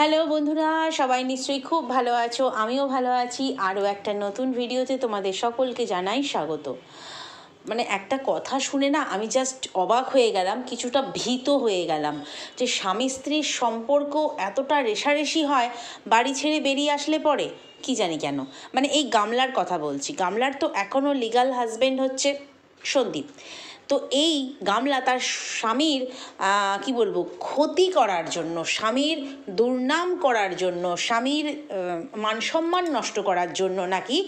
Hello বন্ধুরা, সবাই নিশ্চয়ই খুব ভালো আছো, আমিও ভালো আছি। আরও একটা নতুন ভিডিওতে তোমাদের সকলকে জানাই স্বাগত। মানে একটা কথা শুনে না আমি জাস্ট অবাক হয়ে গেলাম, কিছুটা ভীত হয়ে গেলাম যে স্বামী স্ত্রীর সম্পর্ক এতটা রেশারেশি হয়, বাড়ি ছেড়ে বেরিয়ে আসলে পরে? কি জানি কেন? মানে এই গামলার কথা বলছি। গামলার তো এখনও লিগাল হাজবেন্ড হচ্ছে সন্দীপ। তো এই গামলা তার স্বামীর কি বলব, ক্ষতি করার জন্য, স্বামীর দুর্নাম করার জন্য, স্বামীর মানসম্মান নষ্ট করার জন্য নাকি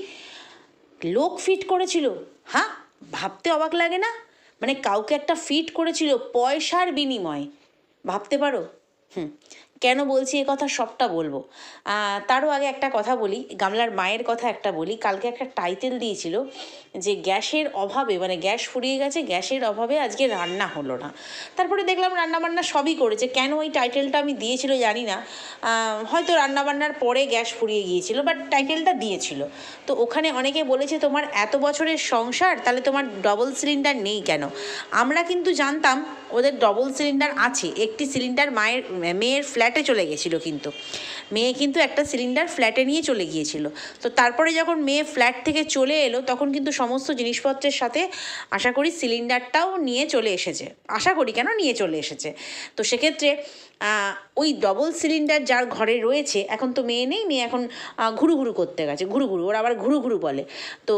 লোক ফিট করেছিল? হ্যাঁ ভাবতে অবাক লাগে না? মানে কাউকে একটা ফিট করেছিল পয়সার বিনিময়ে। ভাবতে পারো? হুম। কেন বলছি এ কথা? সবটা বলব। তারও আগে একটা কথা বলি, গামলার মায়ের কথা একটা বলি। কালকে একটা টাইটেল দিয়েছিল যে, গ্যাসের অভাবে মানে গ্যাস ফুরিয়ে গেছে, গ্যাসের অভাবে আজকে রান্না হলো না। তারপরে দেখলাম রান্নাবান্না সবই করেছে। কেন ওই টাইটেলটা আমি দিয়েছিল জানি না। হয়তো রান্নাবান্নার পরে গ্যাস ফুরিয়ে গিয়েছিল বাট টাইটেলটা দিয়েছিল। তো ওখানে অনেকে বলেছে, তোমার এত বছরের সংসার, তাহলে তোমার ডবল সিলিন্ডার নেই কেন? আমরা কিন্তু জানতাম, ওদের ডবল সিলিন্ডার আছে। একটি সিলিন্ডার মায়ের, মেয়ের ফ্ল্যাটে চলে গেছিল কিন্তু। মেয়ে কিন্তু একটা সিলিন্ডার ফ্ল্যাটে নিয়ে চলে গিয়েছিল। তো তারপরে যখন মেয়ে ফ্ল্যাট থেকে চলে এলো, তখন কিন্তু সমস্ত জিনিসপত্রের সাথে আশা করি সিলিন্ডারটাও নিয়ে চলে এসেছে। আশা করি কেন নিয়ে চলে এসেছে? তো সেক্ষেত্রে ওই ডবল সিলিন্ডার যার ঘরে রয়েছে, এখন তো মেয়ে নেই, মেয়ে এখন ঘুরু ঘুরু করতে গেছে ঘুরু ঘুরু ওরা আবার ঘুরু ঘুরু বলে। তো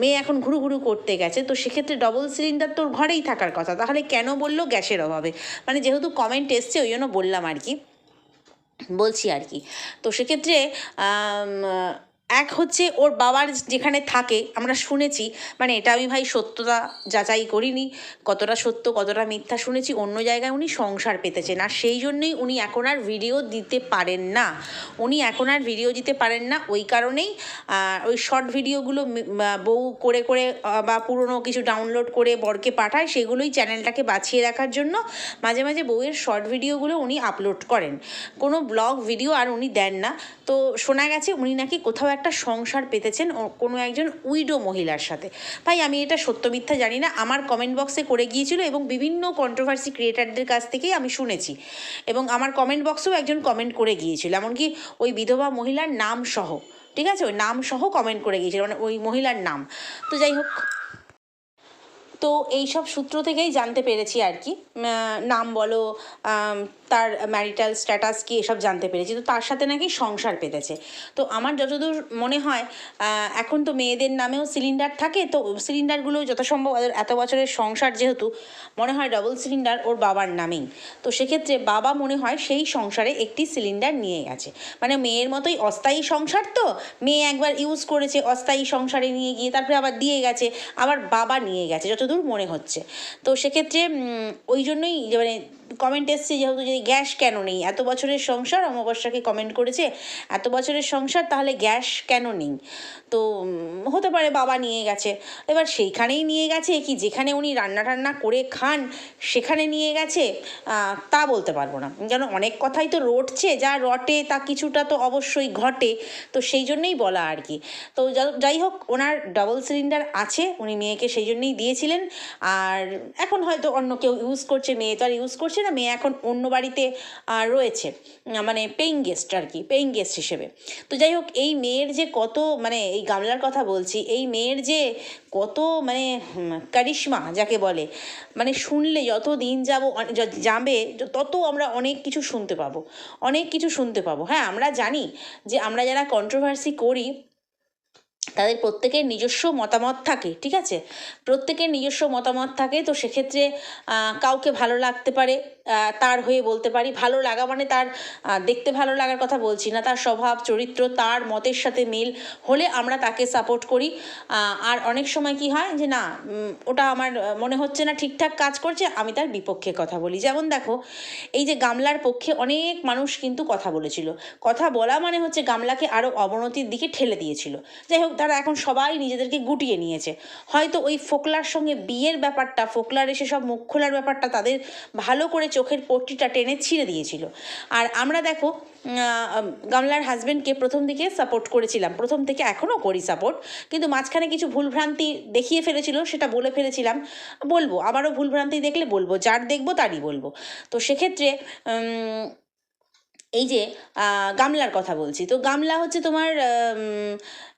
মেয়ে এখন ঘুরু ঘুরু করতে গেছে, তো সেক্ষেত্রে ডবল সিলিন্ডার তোর ঘরেই থাকার কথা। তাহলে কেন বলল? গ্যাসের অভাবে। মানে যেহেতু কমেন্ট এসছে, ওই জন্য বললাম আর কি। বলছি আর কি। তো সেক্ষেত্রে এক হচ্ছে ওর বাবার যেখানে থাকে, আমরা শুনেছি মানে এটা আমি ভাই সত্যতা যাচাই করিনি, কতটা সত্য, কতটা মিথ্যা শুনেছি, অন্য জায়গায় উনি সংসার পেতেছেন। আর সেই জন্যই উনি এখন আর ভিডিও দিতে পারেন না। উনি এখন আর ভিডিও দিতে পারেন না, ওই কারণেই ওই শর্ট ভিডিওগুলো বউ করে করে বা পুরনো কিছু ডাউনলোড করে বরকে পাঠায়, সেগুলোই চ্যানেলটাকে বাঁচিয়ে রাখার জন্য মাঝে মাঝে বউয়ের শর্ট ভিডিওগুলো উনি আপলোড করেন। কোনো ব্লগ ভিডিও আর উনি দেন না। তো শোনা গেছে উনি নাকি কোথাও একটা সংসার পেতেছেন কোনো একজন উইডো মহিলার সাথে। ভাই, আমি এটা সত্য মিথ্যা জানি না। আমার কমেন্ট বক্সে করে গিয়েছিল এবং বিভিন্ন কন্ট্রোভার্সি ক্রিয়েটারদের কাছ থেকেই আমি শুনেছি। এবং আমার কমেন্ট বক্সেও একজন কমেন্ট করে গিয়েছিল। এমনকি ওই বিধবা মহিলার নাম সহ ঠিক আছে? ওই নাম সহ কমেন্ট করে গিয়েছিল। মানে ওই মহিলার নাম। তো যাই হোক তো এই সব সূত্র থেকেই জানতে পেরেছি আর কি। নাম বলো তার ম্যারিটাল স্ট্যাটাস কি, এসব জানতে পেরেছি। তো তার সাথে নাকি সংসার পেতেছে। তো আমার যতদূর মনে হয় এখন তো মেয়েদের নামেও সিলিন্ডার থাকে। তো সিলিন্ডারগুলো যথাসম্ভব এত বছরের সংসার যেহেতু, মনে হয় ডবল সিলিন্ডার ওর বাবার নামেই। তো সেক্ষেত্রে বাবা মনে হয় সেই সংসারে একটি সিলিন্ডার নিয়ে গেছে। মানে মেয়ের মতোই অস্থায়ী সংসার তো। মেয়ে একবার ইউজ করেছে অস্থায়ী সংসারে নিয়ে গিয়ে তারপরে আবার দিয়ে গেছে, আবার বাবা নিয়ে গেছে। যতদূর মনে হচ্ছে। তো সেক্ষেত্রে ওই জন্যই মানে কমেন্ট এসছে যেহেতু যদি গ্যাস কেন নেই? এত বছরের সংসার অমাবস্যাকে কমেন্ট করেছে, এত বছরের সংসার তাহলে গ্যাস কেন নেই? তো হতে পারে বাবা নিয়ে গেছে, এবার সেইখানেই নিয়ে গেছে কি যেখানে উনি রান্না টান্না করে খান, সেখানে নিয়ে গেছে তা বলতে পারব না। যেন অনেক কথাই তো রটছে, যা রটে তা কিছুটা তো অবশ্যই ঘটে, তো সেই জন্যই বলা আর কি। তো যাই হোক, ওনার ডবল সিলিন্ডার আছে, উনি মেয়েকে সেই জন্যই দিয়েছিলেন আর এখন হয়তো অন্য কেউ ইউজ করছে, মেয়ে তো আর ইউজ করছে না, মেয়ে এখন অন্য বাড়িতে রয়েছে মানে পেইং গেস্ট আর কি পেইং গেস্ট হিসেবে। তো যাই হোক, এই মেয়ের যে কত মানে এই গামলার কথা বলছি, এই মেয়ের যে কত মানে কারিশমা যাকে বলে মানে শুনলে যত দিন যাব যাবে, তত আমরা অনেক কিছু শুনতে পাবো, অনেক কিছু শুনতে পাবো। হ্যাঁ আমরা জানি যে আমরা যারা কন্ট্রোভার্সি করি তাদের প্রত্যেকের নিজস্ব মতামত থাকে, ঠিক আছে? প্রত্যেকের নিজস্ব মতামত থাকে, তো সেক্ষেত্রে কাউকে ভালো লাগতে পারে তার হয়ে বলতে পারি। ভালো লাগা মানে তার দেখতে ভালো লাগার কথা বলছি না। তার স্বভাব, চরিত্র, তার মতের সাথে মিল হলে আমরা তাকে সাপোর্ট করি। আর অনেক সময় কি হয় যে না ওটা আমার মনে হচ্ছে না ঠিকঠাক কাজ করছে, আমি তার বিপক্ষে কথা বলি। যেমন দেখো, এই যে গামলার পক্ষে অনেক মানুষ কিন্তু কথা বলেছিল। কথা বলা মানে হচ্ছে গামলাকে আরও অবনতির দিকে ঠেলে দিয়েছিল। যাই হোক, তারা এখন সবাই নিজেদেরকে গুটিয়ে নিয়েছে। হয়তো ওই ফোকলার সঙ্গে বিয়ের ব্যাপারটা, ফোকলার এসে সব মুখ খোলার ব্যাপারটা তাদের ভালো করে চোখের পট্টিটা টেনে ছিঁড়ে দিয়েছিল। আর আমরা দেখো গামলার হাজব্যান্ডকে প্রথম দিকে সাপোর্ট করেছিলাম। প্রথম থেকে এখনও করি সাপোর্ট কিন্তু মাঝখানে কিছু ভুলভ্রান্তি দেখিয়ে ফেলেছিল, সেটা বলে ফেলেছিলাম। বলব, আবারও ভুলভ্রান্তি দেখলে বলব, যার দেখব তারই বলব। তো সেক্ষেত্রে এই যে গামলার কথা বলছি, তো গামলা হচ্ছে তোমার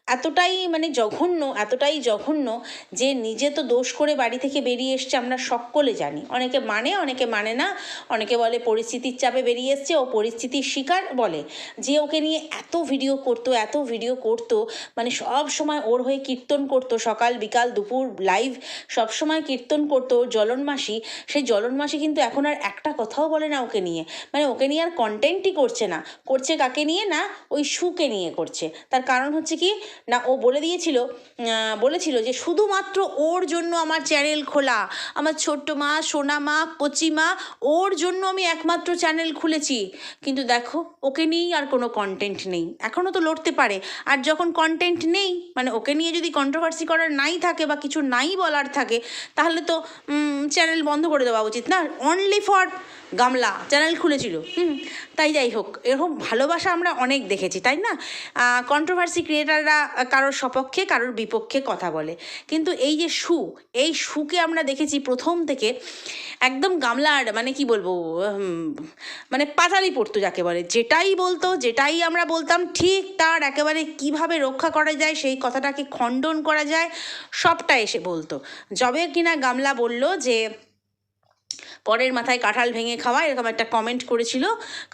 এতটাই মানে জঘন্য, এতটাই জঘন্য যে নিজে তো দোষ করে বাড়ি থেকে বেরিয়ে এসছে, আমরা সকলে জানি। অনেকে মানে অনেকে মানে না। অনেকে বলে পরিস্থিতির চাপে বেরিয়ে এসছে, ও পরিস্থিতির শিকার বলে। যে ওকে নিয়ে এত ভিডিও করতো, এত ভিডিও করতো মানে সব সময় ওর হয়ে কীর্তন করতো, সকাল, বিকাল, দুপুর, লাইভ, সব সময় কীর্তন করতো ওর জ্বলনমাসি সেই জ্বলনমাসি কিন্তু এখন আর একটা কথাও বলে না ওকে নিয়ে। মানে ওকে নিয়ে আর কন্টেন্টই করছে না। করছে কাকে নিয়ে না? ওই সুকে নিয়ে করছে। তার কারণ হচ্ছে কি না, ও বলে দিয়েছিল বলেছিল যে শুধুমাত্র ওর জন্য আমার চ্যানেল খোলা। আমার ছোট্ট মা, সোনা মা, কচি মা, ওর জন্য আমি একমাত্র চ্যানেল খুলেছি। কিন্তু দেখো, ওকে নিয়েই আর কোনো কন্টেন্ট নেই। এখনও তো লড়তে পারে। আর যখন কন্টেন্ট নেই মানে ওকে নিয়ে যদি কন্ট্রোভার্সি করার নাই থাকে বা কিছু নাই বলার থাকে, তাহলে তো চ্যানেল বন্ধ করে দেওয়া উচিত না। অনলি ফর গামলা চ্যানেল খুলেছিল। হুম, তাই যাই হোক। এরকম ভালোবাসা আমরা অনেক দেখেছি, তাই না? কন্ট্রোভার্সি ক্রিয়েটাররা কারোর সপক্ষে, কারোর বিপক্ষে কথা বলে। কিন্তু এই যে সু, এই সুকে আমরা দেখেছি প্রথম থেকে একদম গামলার মানে কি বলব মানে পাতালি পড়তো যাকে বলে। যেটাই বলতো, যেটাই আমরা বলতাম, ঠিক তার একেবারে কীভাবে রক্ষা করা যায়, সেই কথাটাকে খণ্ডন করা যায় সবটা এসে বলতো। যবে কিনা গামলা বলল যে পরের মাথায় কাঁঠাল ভেঙে খাওয়া, এরকম একটা কমেন্ট করেছিল,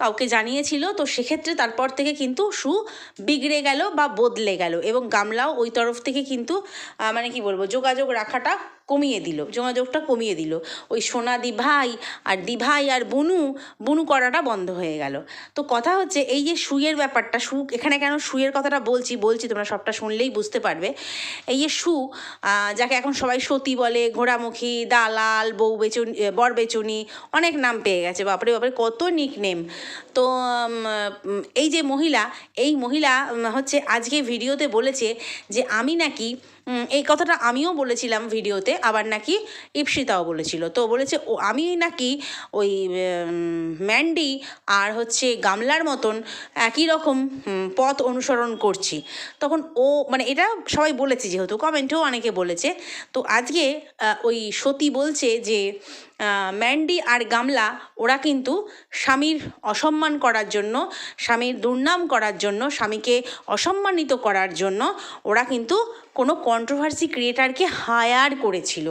কাউকে জানিয়েছিল। তো সেক্ষেত্রে তারপর থেকে কিন্তু সু বিগড়ে গেল বা বদলে গেল এবং গামলাও ওই তরফ থেকে কিন্তু মানে কি বলব, যোগাযোগ রাখাটা কমিয়ে দিল, যোগাযোগটা কমিয়ে দিল। ওই সোনা দিভাই আর দিভাই আর বুনু বুনু করাটা বন্ধ হয়ে গেল। তো কথা হচ্ছে, এই যে সুয়ের ব্যাপারটা, সু, এখানে কেন সুয়ের কথাটা বলছি বলছি, তোমরা সবটা শুনলেই বুঝতে পারবে। এই যে সু যাকে এখন সবাই সতী বলে, ঘোড়ামুখী, দালাল, বউ বেচুনি বর বেচুনি, অনেক নাম পেয়ে গেছে, বাপরে বাপরে, কত নিক নেম তো এই যে মহিলা, এই মহিলা হচ্ছে আজকে ভিডিওতে বলেছে যে আমি নাকি এই কথাটা আমিও বলেছিলাম ভিডিওতে আবার নাকি ইপসিতাও বলেছিল। তো বলেছে, ও, আমি নাকি ওই ম্যান্ডি আর হচ্ছে গামলার মতন একই রকম পথ অনুসরণ করছি। তখন ও মানে এটা সবাই বলেছে যেহেতু, কমেন্টেও অনেকে বলেছে। তো আজকে ওই সতী বলছে যে ম্যান্ডি আর গামলা, ওরা কিন্তু স্বামীর অসম্মান করার জন্য, স্বামীর দুর্নাম করার জন্য, স্বামীকে অসম্মানিত করার জন্য ওরা কিন্তু কোনো কন্ট্রোভার্সি ক্রিয়েটারকে হায়ার করেছিল।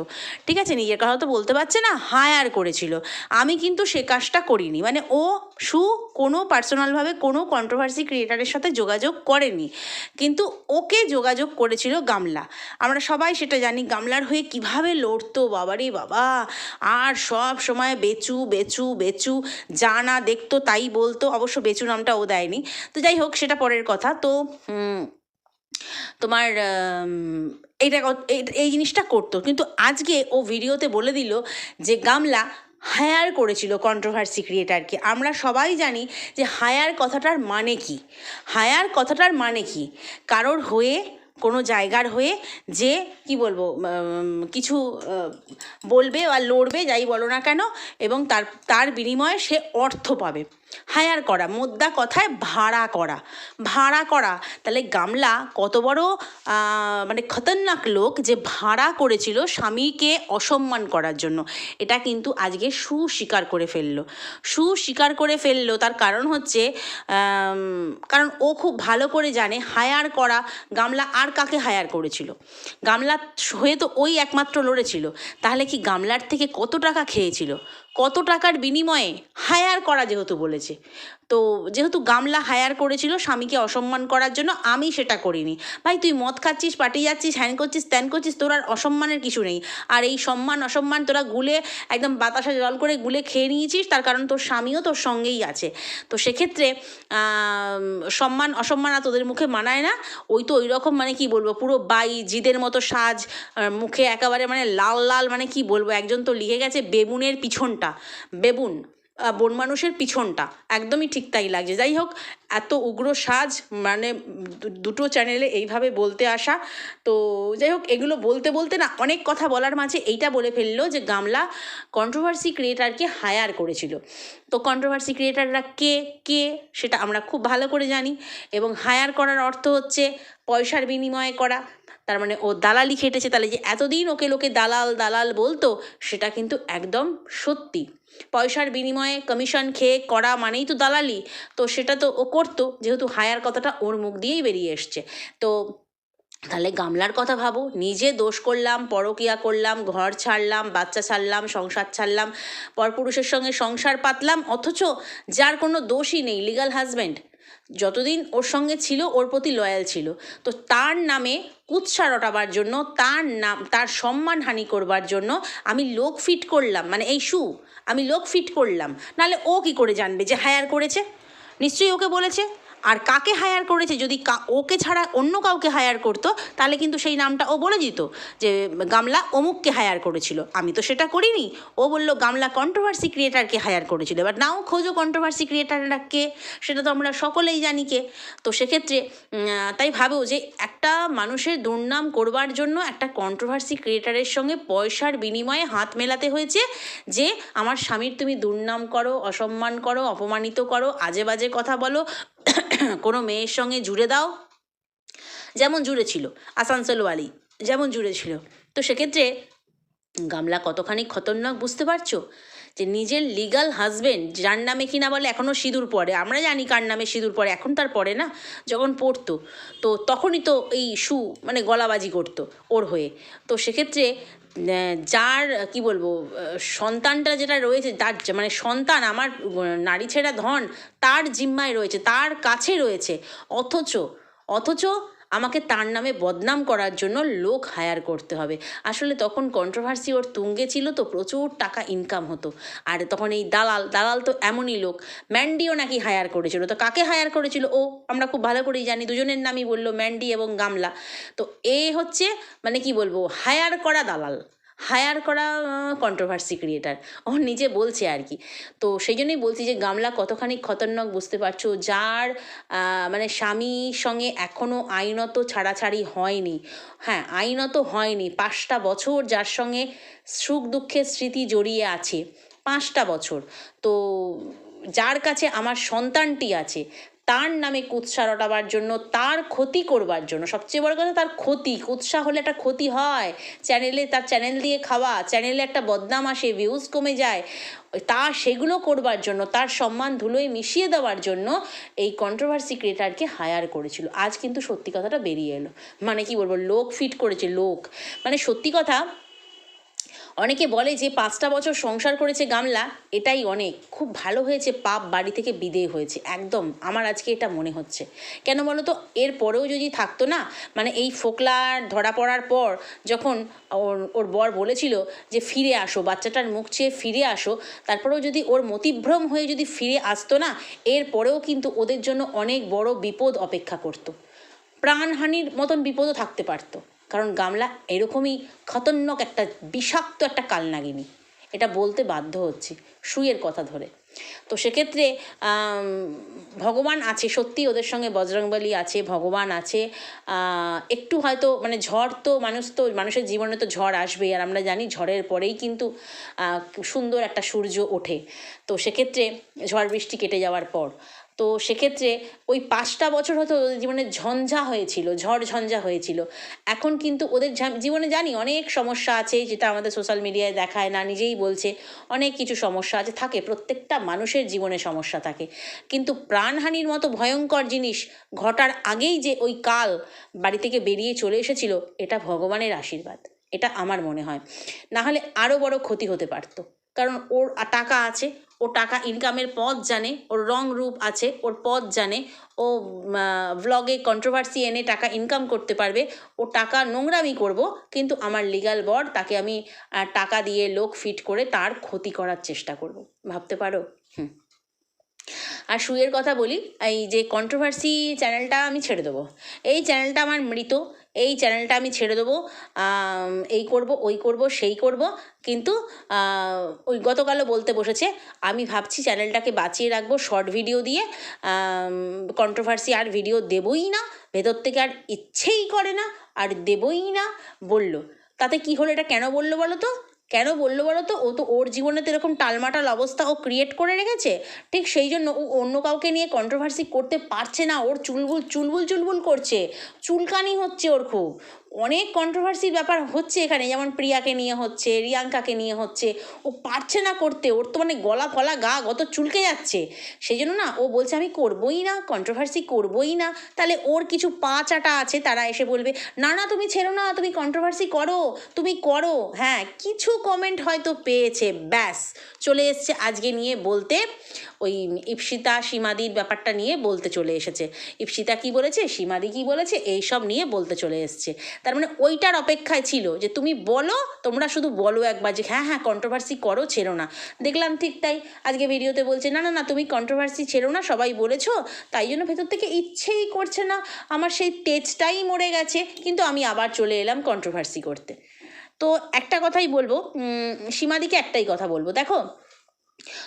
ঠিক আছে? নিজের কথা তো বলতে পারছে না হায়ার করেছিল। আমি কিন্তু সে কাজটা করিনি। মানে ও সু কোনো পার্সোনালভাবে কোনো কন্ট্রোভার্সি ক্রিয়েটারের সাথে যোগাযোগ করেনি। কিন্তু ওকে যোগাযোগ করেছিল গামলা। আমরা সবাই সেটা জানি গামলার হয়ে কীভাবে লড়তো, বাবারে বাবা। আর সব সময় বেচু বেচু বেচু, যা না দেখতো তাই বলতো। অবশ্য বেচু নামটা ও দেয়নি। তো যাই হোক, সেটা পরের কথা। তো তোমার এইটা এই- এই জিনিসটা করতো। কিন্তু আজকে ও ভিডিওতে বলে দিল যে, গামলা হায়ার করেছিল কন্ট্রোভার্সি ক্রিয়েটারকে আমরা সবাই জানি যে হায়ার কথাটার মানে কি। হায়ার কথাটার মানে কি? কারোর হয়ে, কোনো জায়গার হয়ে যে, কি বলব কিছু বলবে বা লড়বে, যাই বলো না কেন, এবং তার তার বিনিময়ে সে অর্থ পাবে। হায়ার করা। মোদ্দা কথায় ভাড়া করা। ভাড়া করা। তাহলে গামলা কত বড় মানে খতরনাক লোক যে ভাড়া করেছিল স্বামীকে অসম্মান করার জন্য। এটা কিন্তু আজকে সুস্বীকার করে ফেলল। সুস্বীকার করে ফেলল তার কারণ হচ্ছে কারণ ও খুব ভালো করে জানে হায়ার করা গামলা আর কাকে হায়ার করেছিল। গামলা হয়ে তো ওই একমাত্র লড়েছিল। তাহলে কি গামলার থেকে কত টাকা খেয়েছিল? কত টাকার বিনিময়ে হায়ার করা যেহেতু বলেছে। তো যেহেতু গামলা হায়ার করেছিল স্বামীকে অসম্মান করার জন্য আমি সেটা করিনি। ভাই তুই মদ খাচ্ছিস পার্টি যাচ্ছিস হ্যান করছিস ত্যান করছিস তোর আর অসম্মানের কিছু নেই। আর এই সম্মান অসম্মান তোরা গুলে একদম বাতাসা জল করে গুলে খেয়ে নিয়েছিস তার কারণ তোর স্বামীও তোর সঙ্গেই আছে। তো সেক্ষেত্রে সম্মান অসম্মান আর তোদের মুখে মানায় না। ওই তো ওই রকম মানে কি বলব পুরো বাই জিদের মতো সাজ মুখে একেবারে মানে লাল লাল মানে কি বলব একজন তো লিখে গেছে বেবুনের পিছনটা। বেবুন। আহ, বন মানুষের পিছনটা। একদমই ঠিক তাই লাগছে। যাই হোক, এত উগ্র সাজ মানে দুটো চ্যানেলে এইভাবে বলতে আসা। তো যাই হোক, এগুলো বলতে বলতে না অনেক কথা বলার মাঝে এইটা বলে ফেলল যে গামলা কন্ট্রোভার্সি ক্রিয়েটারকে হায়ার করেছিল। তো কন্ট্রোভার্সি ক্রিয়েটাররা কে কে, সেটা আমরা খুব ভালো করে জানি। এবং হায়ার করার অর্থ হচ্ছে পয়সার বিনিময়ে করা। তার মানে ও দালালি খেটেছে, তাহলে যে এতদিন ওকে লোকে দালাল দালাল বলতো, সেটা কিন্তু একদম সত্যি। পয়সার বিনিময়ে কমিশন খেয়ে করা মানেই তো দালালি। তো সেটা তো ও করতো, যেহেতু হায়ার কথাটা ওর মুখ দিয়েই বেরিয়ে এসছে। তো তাহলে গামলার কথা ভাবো, নিজে দোষ করলাম, পরকিয়া করলাম, ঘর ছাড়লাম, বাচ্চা ছাড়লাম, সংসার ছাড়লাম, পরপুরুষের সঙ্গে সংসার পাতলাম, অথচ যার কোনো দোষই নেই লিগাল হাজব্যান্ড যতদিন ওর সঙ্গে ছিল, ওর প্রতি লয়াল ছিল। তো তার নামে কুৎসা রটাবার জন্য, তার নাম, তার সম্মানহানি করবার জন্য আমি লোক ফিট করলাম। মানে এই শু আমি লোক ফিট করলাম। নাহলে ও কি করে জানবে যে হায়ার করেছে? নিশ্চয়ই ওকে বলেছে। আর কাকে হায়ার করেছে? যদি ওকে ছাড়া অন্য কাউকে হায়ার করতো, তাহলে কিন্তু সেই নামটা ও বলে দিত যে, গামলা অমুককে হায়ার করেছিল। আমি তো সেটা করিনি। ও বলল, গামলা কন্ট্রোভার্সি ক্রিয়েটারকে হায়ার করেছিল। এবার নাও খোঁজো কন্ট্রোভার্সি ক্রিয়েটাররা কে? সেটা তো আমরা সকলেই জানি কে। তো সেক্ষেত্রে তাই ভাবো যে, একটা মানুষের দুর্নাম করবার জন্য একটা কন্ট্রোভার্সি ক্রিয়েটারের সঙ্গে পয়সার বিনিময়ে হাত মেলাতে হয়েছে যে, আমার স্বামীর তুমি দুর্নাম করো, অসম্মান করো, অপমানিত করো আজে বাজে কথা বলো কোনো মেয়ের সঙ্গে জুড়ে দাও। যেমন জুড়ে ছিল আসানসোলওয়ালি যেমন জুড়ে ছিল। তো সেক্ষেত্রে গামলা কতখানি খতরনাক বুঝতে পারছ? যে নিজের লিগাল হাজবেন্ড যার নামে কিনা বলে এখনও সিঁদুর পরে, আমরা জানি কার নামে সিঁদুর পরে, এখন তার পরে না? যখন পড়তো, তো তখনই তো এই শু মানে গলাবাজি করতো ওর হয়ে। তো সেক্ষেত্রে যার কি বলব সন্তানটা যেটা রয়েছে, তার মানে সন্তান, আমার নারী ছেড়া ধন, তার জিম্মায় রয়েছে, তার কাছে রয়েছে। অথচ অথচ আমাকে তার নামে বদনাম করার জন্য লোক হায়ার করতে হবে। আসলে তখন কন্ট্রোভার্সি ওর তুঙ্গে ছিল তো প্রচুর টাকা ইনকাম হতো। আর তখন এই দালাল দালাল তো এমনই লোক। ম্যান্ডিও নাকি হায়ার করেছিল। তো কাকে হায়ার করেছিল? ও, আমরা খুব ভালো করেই জানি, দুজনের নামই বলল ম্যান্ডি এবং গামলা। তো এ হচ্ছে মানে কি বলব? হায়ার করা দালাল। হায়ার করা কন্ট্রোভার্সি ক্রিয়েটার ও নিজে বলছে আর কি। তো সেই জন্যই বলছি যে, গামলা কতখানি খতরনাক বুঝতে পারছ? যার মানে স্বামীর সঙ্গে এখনও আইনত ছাড়াছাড়ি হয়নি। হ্যাঁ আইনত হয়নি। পাঁচটা বছর যার সঙ্গে সুখ দুঃখের স্মৃতি জড়িয়ে আছে। পাঁচটা বছর। তো যার কাছে আমার সন্তানটি আছে তার নামে কুৎসা রটাবার জন্য, তার ক্ষতি করবার জন্য, সবচেয়ে বড় কথা তার ক্ষতি, কুৎসা হলে একটা ক্ষতি হয়। চ্যানেলে তার চ্যানেল দিয়ে খাওয়া, চ্যানেলে একটা বদনাম আসে ভিউজ কমে যায়, তা সেগুলো করবার জন্য, তার সম্মান ধুলোয় মিশিয়ে দেওয়ার জন্য এই কন্ট্রোভার্সি ক্রিয়েটারকে হায়ার করেছিল। আজ কিন্তু সত্যি কথাটা বেরিয়ে এলো। মানে কি বলব, লোক ফিট করেছে, লোক। মানে সত্যি কথা অনেকে বলে যে পাঁচটা বছর সংসার করেছে গামলা, এটাই অনেক। খুব ভালো হয়েছে, পাপ বাড়ি থেকে বিদেয় হয়েছে। একদম, আমার আজকে এটা মনে হচ্ছে। কেন বলো তো এর পরেও যদি থাকতো না মানে এই ফোকলার ধরা পড়ার পর যখন ওর ওর বর বলেছিল যে ফিরে আসো, বাচ্চাটার মুখ চেয়ে ফিরে আসো, তারপরেও যদি ওর মতিভ্রম হয়ে যদি ফিরে আসতো না, এর পরেও কিন্তু ওদের জন্য অনেক বড় বিপদ অপেক্ষা করতো। প্রাণহানির মতন বিপদও থাকতে পারতো। কারণ গামলা এরকমই খতরনাক একটা বিষাক্ত একটা কালনাগিনী। এটা বলতে বাধ্য হচ্ছে সুইয়ের কথা ধরে। তো সেক্ষেত্রে ভগবান আছে সত্যি ওদের সঙ্গে বজরংবলী আছে, ভগবান আছে। একটু হয়তো মানে ঝড় তো মানুষ তো, মানুষের জীবনে তো ঝড় আসবেই, আর আমরা জানি ঝড়ের পরেই কিন্তু সুন্দর একটা সূর্য ওঠে। তো সেক্ষেত্রে ঝড় বৃষ্টি কেটে যাওয়ার পর তো সেক্ষেত্রে ওই পাঁচটা বছর হয়তো ওদের জীবনে ঝঞ্ঝা হয়েছিল, ঝড় ঝঞ্ঝা হয়েছিল। এখন কিন্তু ওদের জীবনে জানি অনেক সমস্যা আছে যেটা আমাদের সোশ্যাল মিডিয়ায় দেখায় না, নিজেই বলছে। অনেক কিছু সমস্যা আছে, থাকে, প্রত্যেকটা মানুষের জীবনে সমস্যা থাকে। কিন্তু প্রাণহানির মতো ভয়ঙ্কর জিনিস ঘটার আগেই যে ওই কাল বাড়ি থেকে বেরিয়ে চলে এসেছিল, এটা ভগবানের আশীর্বাদ। এটা আমার মনে হয়। না হলে আরও বড় ক্ষতি হতে পারতো। কারণ ওর টাকা আছে ও টাকা ইনকামের পথ জানে, ওর রং রূপ আছে, ওর পথ জানে, ও ব্লগে কন্ট্রোভার্সি এনে টাকা ইনকাম করতে পারবে, ও টাকা নোংরামি করব, কিন্তু আমার লিগাল বর তাকে আমি টাকা দিয়ে লোক ফিট করে তার ক্ষতি করার চেষ্টা করব। ভাবতে পারো? হুম। আর শুয়ের কথা বলি, এই যে কন্ট্রোভার্সি চ্যানেলটা আমি ছেড়ে দেবো। এই চ্যানেলটা আমার মৃত, এই চ্যানেলটা আমি ছেড়ে দেবো এই করব, ওই করব, সেই করব। কিন্তু ওই গতকালও বলতে বসেছে, আমি ভাবছি চ্যানেলটাকে বাঁচিয়ে রাখব শর্ট ভিডিও দিয়ে কন্ট্রোভার্সি আর ভিডিও দেবই না, ভেতর থেকে আর ইচ্ছেই করে না, আর দেবই না, বলল। তাতে কি হলো, এটা কেন বলল বলো তো? কেন বলল বলো তো? ও তো ওর জীবনে তো এরকম টালমাটাল অবস্থা ও ক্রিয়েট করে রেখেছে। ঠিক সেই জন্য ও অন্য কাউকে নিয়ে কন্ট্রোভার্সি করতে পারছে না। ওর চুলবুল চুলবুল চুলবুল করছে। চুলকানি হচ্ছে ওর খুব। অনেক কন্ট্রোভার্সির ব্যাপার হচ্ছে এখানে। যেমন প্রিয়াকে নিয়ে হচ্ছে, রিয়াঙ্কাকে নিয়ে হচ্ছে। ও পারছে না করতে। ওর তো মানে গলা ফলা গা গত চুলকে যাচ্ছে। সেই জন্য না ও বলছে, আমি করবই না কন্ট্রোভার্সি করবই না। তাহলে ওর কিছু পা চাটা আছে? তারা এসে বলবে, না না, তুমি ছেড়ো না, তুমি কন্ট্রোভার্সি করো, তুমি করো। হ্যাঁ কিছু কমেন্ট হয়তো পেয়েছে। ব্যাস, চলে এসছে আজকে নিয়ে বলতে। ওই ইপসিতা, সীমাদির ব্যাপারটা নিয়ে বলতে চলে এসেছে। ইপসিতা কি বলেছে? সীমাদি কি বলেছে? এই সব নিয়ে বলতে চলে এসছে। তার মানে ওইটার অপেক্ষায় ছিল যে, তুমি বলো, তোমরা শুধু বলো একবার যে হ্যাঁ হ্যাঁ কন্ট্রোভার্সি করো, ছেড়ো না। দেখলাম ঠিক তাই। আজকে ভিডিওতে বলছে, না না না, তুমি কন্ট্রোভার্সি ছেড়ো না, সবাই বলেছ, তাই জন্য ভেতর থেকে ইচ্ছেই করছে না। আমার সেই তেজটাই মরে গেছে, কিন্তু আমি আবার চলে এলাম কন্ট্রোভার্সি করতে। তো একটা কথাই বলব সীমাদিকে একটাই কথা বলব। দেখো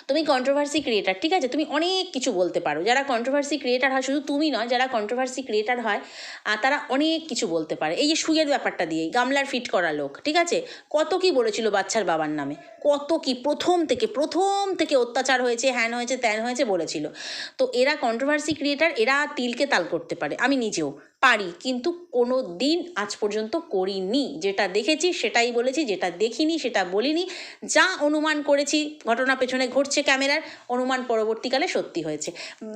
তুমি কন্ট্রোভার্সি ক্রিয়েটার ঠিক আছে? তুমি অনেক কিছু বলতে পারো। যারা কন্ট্রোভার্সি ক্রিয়েটার হয়, শুধু তুমি নয়, যারা কন্ট্রোভার্সি ক্রিয়েটার হয় তারা অনেক কিছু বলতে পারে। এই যে সুইয়ের ব্যাপারটা দিয়েই, গামলার ফিট করা লোক, ঠিক আছে? কত কি বলেছিল বাচ্চার বাবার নামে? কত কি প্রথম থেকে প্রথম থেকে অত্যাচার হয়েছে, হ্যান হয়েছে, ত্যান হয়েছে বলেছিল। তো এরা কন্ট্রোভার্সি ক্রিয়েটার এরা তিলকে তাল করতে পারে। আমি নিজেও। পারি, কিন্তু কোনো দিন আজ পর্যন্ত করিনি। যেটা দেখেছি সেটাই বলেছি, যেটা দেখিনি সেটা বলিনি। যা অনুমান করেছি, ঘটনা পেছনে ঘটছে ক্যামেরার, অনুমান পরবর্তীকালে সত্যি হয়েছে।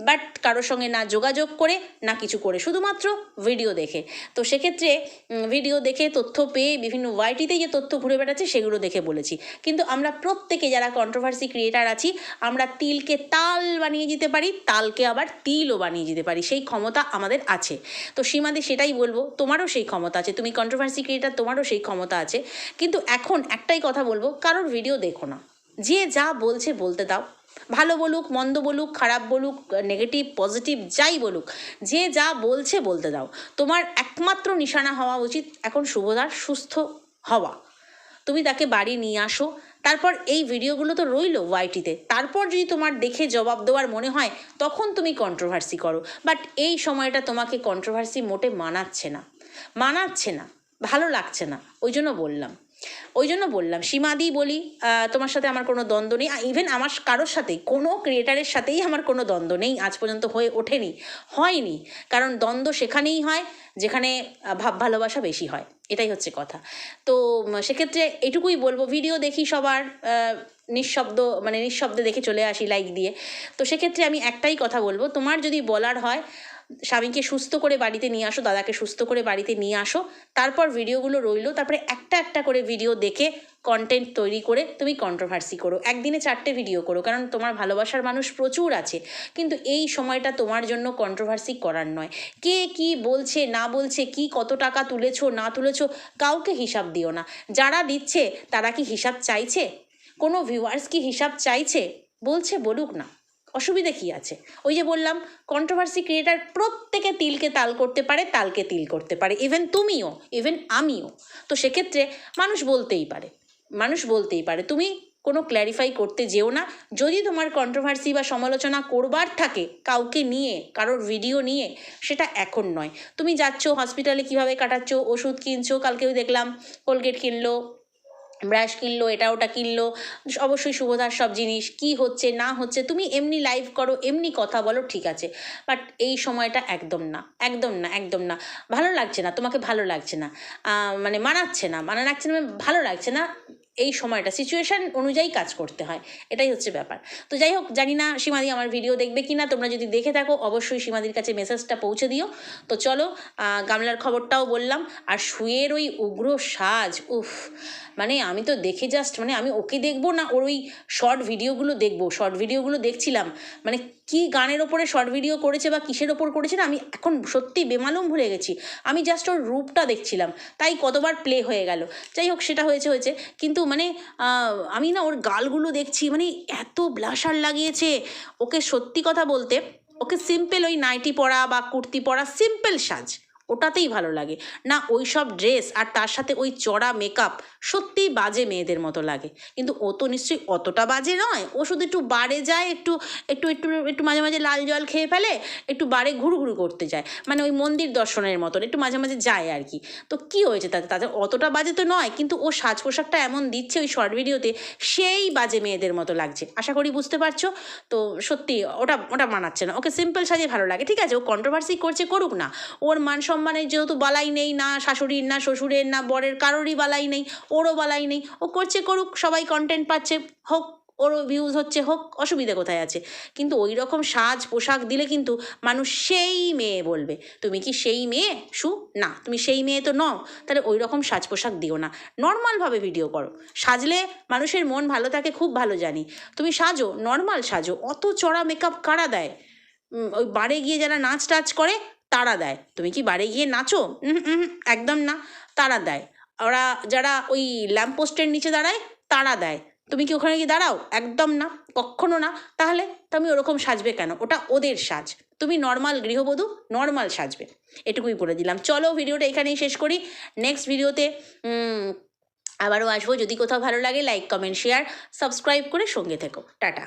বাট কারোর সঙ্গে না যোগাযোগ করে, না কিছু করে, শুধুমাত্র ভিডিও দেখে। তো সেক্ষেত্রে ভিডিও দেখে, তথ্য পেয়ে, বিভিন্ন ওয়াইটিতে যে তথ্য ঘুরে বেড়াচ্ছে, সেগুলো দেখে বলেছি। কিন্তু আমরা প্রত্যেকে যারা কন্ট্রোভার্সি ক্রিয়েটার আছি, আমরা তিলকে তাল বানিয়ে দিতে পারি, তালকে আবার তিলও বানিয়ে দিতে পারি। সেই ক্ষমতা আমাদের আছে। তো সীমাদি সেটাই বলব, তোমারও সেই ক্ষমতা আছে। তুমি কন্ট্রোভার্সি ক্রিয়েটার তোমারও সেই ক্ষমতা আছে। কিন্তু এখন একটাই কথা বলব, কারোর ভিডিও দেখো না। যে যা বলছে বলতে দাও। ভালো বলুক, মন্দ বলুক, খারাপ বলুক নেগেটিভ পজিটিভ যাই বলুক, যে যা বলছে বলতে দাও। তোমার একমাত্র নিশানা হওয়া উচিত এখন শুভদার সুস্থ হওয়া। তুমি তাকে বাড়ি নিয়ে আসো তারপর এই ভিডিওগুলো তো রইল ওয়াইটিতে তারপর যদি তোমার দেখে জবাব দেওয়ার মনে হয়, তখন তুমি কন্ট্রোভার্সি করো। বাট এই সময়টা তোমাকে কন্ট্রোভার্সি মোটে মানাচ্ছে না। মানাচ্ছে না। ভালো লাগছে না। ওই জন্য বললাম। ওই জন্য বললাম, সীমাদি বলি তোমার সাথে আমার কোনো দ্বন্দ্ব নেই ইভেন আমার কারোর সাথেই কোনো ক্রিয়েটারের সাথেই আমার কোনো দ্বন্দ্ব নেই, আজ পর্যন্ত হয়ে ওঠেনি, হয়নি। কারণ দ্বন্দ্ব সেখানেই হয়, যেখানে ভাব ভালোবাসা বেশি হয়, এটাই হচ্ছে কথা। তো সেক্ষেত্রে এটুকুই বলব ভিডিও দেখি সবার নিঃশব্দ মানে নিঃশব্দে দেখে চলে আসি লাইক দিয়ে। তো সেক্ষেত্রে আমি একটাই কথা বলব, তোমার যদি বলার হয় স্বামীকে সুস্থ করে বাড়িতে নিয়ে আসো, দাদাকে সুস্থ করে বাড়িতে নিয়ে আসো। তারপর ভিডিওগুলো রইল, তারপরে একটা একটা করে ভিডিও দেখে কন্টেন্ট তৈরি করে তুমি কন্ট্রোভার্সি করো। একদিনে চারটে ভিডিও করো, কারণ তোমার ভালোবাসার মানুষ প্রচুর আছে। কিন্তু এই সময়টা তোমার জন্য কন্ট্রোভার্সি করার নয়। কে কি বলছে, না বলছে, কি কত টাকা তুলেছো, না তুলেছো, কাউকে হিসাব দিও না। যারা দিচ্ছে, তারা কি হিসাব চাইছে? কোনো ভিউয়ার্স কি হিসাব চাইছে? বলছে বলুক না। অসুবিধা কি আছে? ওই যে বললাম কন্ট্রোভার্সি ক্রিয়েটার প্রত্যেকে তিলকে তাল করতে পারে, তালকে তিল করতে পারে। ইভেন তুমিও ইভেন আমিও। তো সেক্ষেত্রে মানুষ বলতেই পারে, মানুষ বলতেই পারে। তুমি কোনো ক্ল্যারিফাই করতে যেও না। যদি তোমার কন্ট্রোভার্সি বা সমালোচনা করবার থাকে কাউকে নিয়ে, কারোর ভিডিও নিয়ে, সেটা এখন নয়। তুমি যাচ্ছ হসপিটালে কীভাবে কাটাচ্ছ, ওষুধ কিনছো, কালকেও দেখলাম কোলগেট কিনলো ব্রাশ কিনলো, এটা ওটা কিনলো, অবশ্যই শুভদার সব জিনিস, কি হচ্ছে, না হচ্ছে, তুমি এমনি লাইভ করো, এমনি কথা বলো, ঠিক আছে। বাট এই সময়টা একদম না একদম না একদম না। ভালো লাগছে না, তোমাকে ভালো লাগছে না। মানে মানাচ্ছে না, মানা লাগছে না মানে ভালো লাগছে না। এই সময়টা সিচুয়েশান অনুযায়ী কাজ করতে হয়। এটাই হচ্ছে ব্যাপার। তো যাই হোক, জানি না সীমাদি আমার ভিডিও দেখবে কি না তোমরা যদি দেখে থাকো, অবশ্যই সীমাদির কাছে মেসেজটা পৌঁছে দিও। তো চলো গামলার খবরটাও বললাম। আর শুয়ের ওই উগ্র সাজ, উফ মানে আমি তো দেখে জাস্ট মানে আমি ওকে দেখব না, ওর ওই শর্ট ভিডিওগুলো দেখব। শর্ট ভিডিওগুলো দেখছিলাম। মানে কি গানের ওপরে শর্ট ভিডিও করেছে বা কিসের ওপর করেছে না, আমি এখন সত্যি বেমালুম ভুলে গেছি। আমি জাস্ট ওর রূপটা দেখছিলাম, তাই কতবার প্লে হয়ে গেল। যাই হোক, সেটা হয়েছে হয়েছে। কিন্তু মানে আমি না ওর গালগুলো দেখছি মানে এত ব্লাশার লাগিয়েছে। ওকে সত্যি কথা বলতে, ওকে সিম্পল ওই নাইটি পরা বা কুর্তি পরা সিম্পল সাজ। ওটাতেই ভালো লাগে। না ওই সব ড্রেস আর তার সাথে ওই চড়া মেকআপ সত্যিই বাজে মেয়েদের মতো লাগে। কিন্তু ও তো নিশ্চয়ই অতটা বাজে নয়। ও শুধু একটু বারে যায়, একটু একটু একটু একটু মাঝে মাঝে লাল জল খেয়ে ফেলে, একটু বারে ঘুরু ঘুরু করতে যায়। মানে ওই মন্দির দর্শনের মতন, একটু মাঝে মাঝে যায় আর কি। তো কি হয়েছে তাতে? তাদের অতটা বাজে তো নয়, কিন্তু ও সাজ পোশাকটা এমন দিচ্ছে ওই শর্ট ভিডিওতে সেই বাজে মেয়েদের মতো লাগছে। আশা করি বুঝতে পারছ? তো সত্যি ওটা ওটা মানাচ্ছে না। ওকে সিম্পল সাজে ভালো লাগে। ঠিক আছে, ও কন্ট্রোভার্সি করছে, করুক না। ওর মান সম্মানের যেহেতু বালাই নেই, না শাশুড়ির, না শ্বশুরের, না বরের, কারোরই বালাই নেই, ওরও বালাই নেই। ও করছে করুক, সবাই কন্টেন্ট পাচ্ছে, হোক, ওরও ভিউজ হচ্ছে, হোক, অসুবিধা কোথায় আছে? কিন্তু ওই রকম সাজ, পোশাক দিলে কিন্তু মানুষ সেই মেয়ে বলবে, তুমি কি সেই মেয়ে? শু না, তুমি সেই মেয়ে তো নও, তাহলে ওই রকম সাজ পোশাক দিও না। নর্মালভাবে ভিডিও করো। সাজলে মানুষের মন ভালো থাকে, খুব ভালো জানি। তুমি সাজো নর্মাল সাজো, অত চড়া মেকআপ কারা দেয়? ওই বারে গিয়ে যারা নাচ টাচ করে তারা দেয়। তুমি কি বারে গিয়ে নাচো? একদম না তারা দেয়। ওরা যারা ওই ল্যাম্পপোস্টের নিচে দাঁড়ায় তারা দেয়। তুমি কি ওখানে গিয়ে দাঁড়াও? একদম না, কখনো না। তাহলে তুমি ওরকম সাজবে কেন? ওটা ওদের সাজ। তুমি নর্মাল গৃহবধূ নর্মাল সাজবে। এটুকুই বলে দিলাম। চলো ভিডিওটা এখানেই শেষ করি। নেক্সট ভিডিওতে আবারও আসব। যদি কোথাও ভালো লাগে লাইক কমেন্ট শেয়ার সাবস্ক্রাইব করে সঙ্গে থেকো। টাটা।